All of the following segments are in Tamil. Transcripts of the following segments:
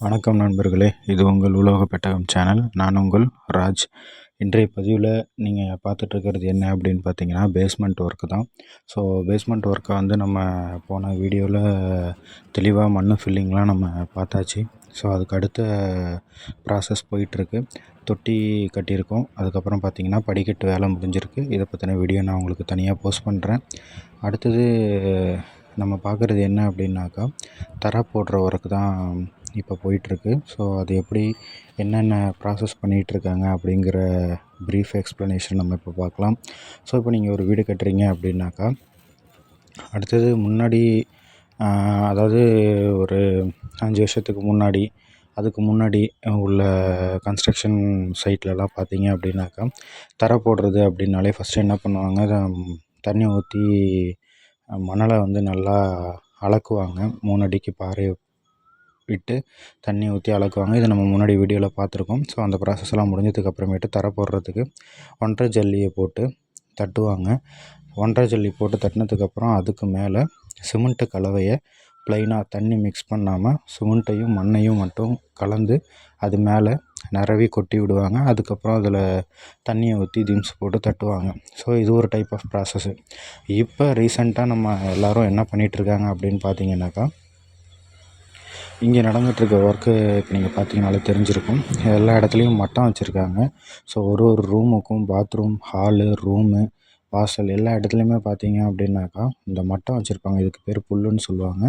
வணக்கம் நண்பர்களே இது உங்கள் உலோக பெட்டகம் சேனல். நான் உங்கள் ராஜ். இன்றைய பதிவில் நீங்கள் பார்த்துட்ருக்கிறது என்ன அப்படின்னு பார்த்தீங்கன்னா பேஸ்மெண்ட் ஒர்க்கு தான். ஸோ பேஸ்மெண்ட் ஒர்க்கை வந்து நம்ம போன வீடியோவில் தெளிவாக மண் ஃபில்லிங்லாம் நம்ம பார்த்தாச்சு. ஸோ அதுக்கு அடுத்த ப்ராசஸ் போயிட்டுருக்கு. தொட்டி கட்டியிருக்கோம். அதுக்கப்புறம் பார்த்திங்கன்னா படிக்கட்டு வேலை முடிஞ்சிருக்கு. இதை பற்றின வீடியோ நான் உங்களுக்கு தனியாக போஸ்ட் பண்ணுறேன் அடுத்தது நம்ம பார்க்குறது என்ன அப்படின்னாக்கா தரை போடுற ஒர்க்கு தான் இப்போ போயிட்டுருக்கு. ஸோ அது எப்படி என்னென்ன ப்ராசஸ் பண்ணிகிட்ருக்காங்க அப்படிங்கிற ப்ரீஃப் எக்ஸ்ப்ளனேஷன் நம்ம இப்போ பார்க்கலாம். ஸோ இப்போ நீங்கள் ஒரு வீடு கட்டுறீங்க அப்படின்னாக்கா அடுத்தது முன்னாடி அதாவது ஒரு அஞ்சு வருஷத்துக்கு முன்னாடி அதுக்கு முன்னாடி உள்ள கன்ஸ்ட்ரக்ஷன் சைட்லலாம் பார்த்தீங்க அப்படின்னாக்கா தரை போடுறது அப்படின்னாலே ஃபஸ்ட்டு என்ன பண்ணுவாங்க தண்ணி ஊற்றி மணலை வந்து நல்லா அளக்குவாங்க. மூணு அடிக்கு பாறையை விட்டு தண்ணி ஊற்றி அளக்குவாங்க. இதை நம்ம முன்னாடி வீடியோவில் பார்த்துருக்கோம். ஸோ அந்த ப்ராசஸ்லாம் முடிஞ்சதுக்கு அப்புறமேட்டு தரை போடுறதுக்கு ஒன்றரை ஜல்லியை போட்டு தட்டுவாங்க. ஒன்றரை ஜல்லி போட்டு தட்டினதுக்கப்புறம் அதுக்கு மேலே சிமெண்ட்டு கலவையை ப்ளைனாக தண்ணி மிக்ஸ் பண்ணாமல் சிமெண்ட்டையும் மண்ணையும் மட்டும் கலந்து அது மேலே நிரவி கொட்டி விடுவாங்க. அதுக்கப்புறம் அதில் தண்ணியை ஊற்றி திம்ஸ் போட்டு தட்டுவாங்க. ஸோ இது ஒரு டைப் ஆஃப் ப்ராசஸ்ஸு இப்போ ரீசெண்டாக நம்ம எல்லோரும் என்ன பண்ணிகிட்ருக்காங்க அப்படின்னு பார்த்தீங்கன்னாக்கா இங்கே நடந்துகிட்ருக்க ஒர்க்கு இப்போ நீங்கள் பார்த்தீங்கனாலே தெரிஞ்சிருக்கும். எல்லா இடத்துலையும் மட்டம் வச்சுருக்காங்க. ஸோ ஒரு ஒரு ரூமுக்கும் பாத்ரூம் ஹாலு ரூமு வாசல் எல்லா இடத்துலையுமே பார்த்தீங்க அப்படின்னாக்கா இந்த மட்டம் வச்சுருப்பாங்க. இதுக்கு பேர் புல்லுன்னு சொல்லுவாங்க.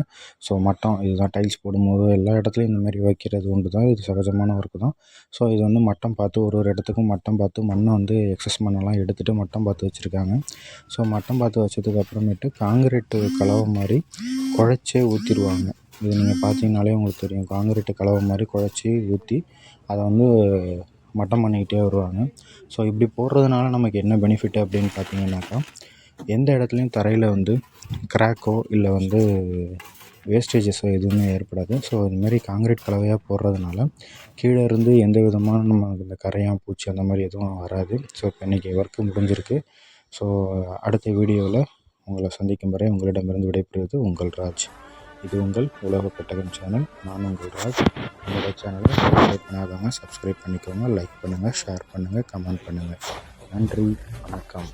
ஸோ மட்டம் இதுதான் டைல்ஸ் போடும்போது எல்லா இடத்துலையும் இந்த மாதிரி வைக்கிறது உண்டு தான் இது சகஜமான ஒர்க்கு தான். ஸோ இது வந்து மட்டம் பார்த்து ஒரு ஒரு இடத்துக்கும் மட்டம் பார்த்து மண்ணை வந்து எக்ஸஸ் மண்ணெல்லாம் எடுத்துகிட்டு மட்டம் பார்த்து வச்சுருக்காங்க. ஸோ மட்டம் பார்த்து வச்சதுக்கப்புறமேட்டு காங்கிரீட்டு கலவை மாதிரி குழச்சே ஊற்றிடுவாங்க இது நீங்கள் பார்த்தீங்கனாலே உங்களுக்கு தெரியும். காங்கிரீட்டு கலவை மாதிரி குழச்சி ஊற்றி அதை வந்து மட்டம் பண்ணிக்கிட்டே வருவாங்க. ஸோ இப்படி போடுறதுனால நமக்கு என்ன பெனிஃபிட் அப்படின்னு பார்த்தீங்கன்னாக்கா எந்த இடத்துலையும் தரையில் வந்து கிராக்கோ இல்லை வந்து வேஸ்டேஜஸோ எதுவுமே ஏற்படாது. ஸோ இதுமாரி காங்கிரீட் கலவையாக போடுறதுனால கீழே இருந்து எந்த விதமான நம்ம இந்த கரையான் பூச்சி அந்த மாதிரி எதுவும் வராது. ஸோ இப்போ இன்றைக்கி ஒர்க்கு முடிஞ்சிருக்கு. ஸோ அடுத்த வீடியோவில் உங்களை சந்திக்கும் வரை உங்களிடமிருந்து விடைபெறுவது உங்கள் ராஜ். இது உங்கள் உலக பெட்டகம் சேனல். நான் உங்கள் ராஜ். என்னோடய சேனலை சப்ஸ்கிரைப் பண்ணாதவங்க சப்ஸ்கிரைப் பண்ணிக்கோங்க. லைக் பண்ணுங்கள் ஷேர் பண்ணுங்கள் கமெண்ட் பண்ணுங்கள் நன்றி வணக்கம்.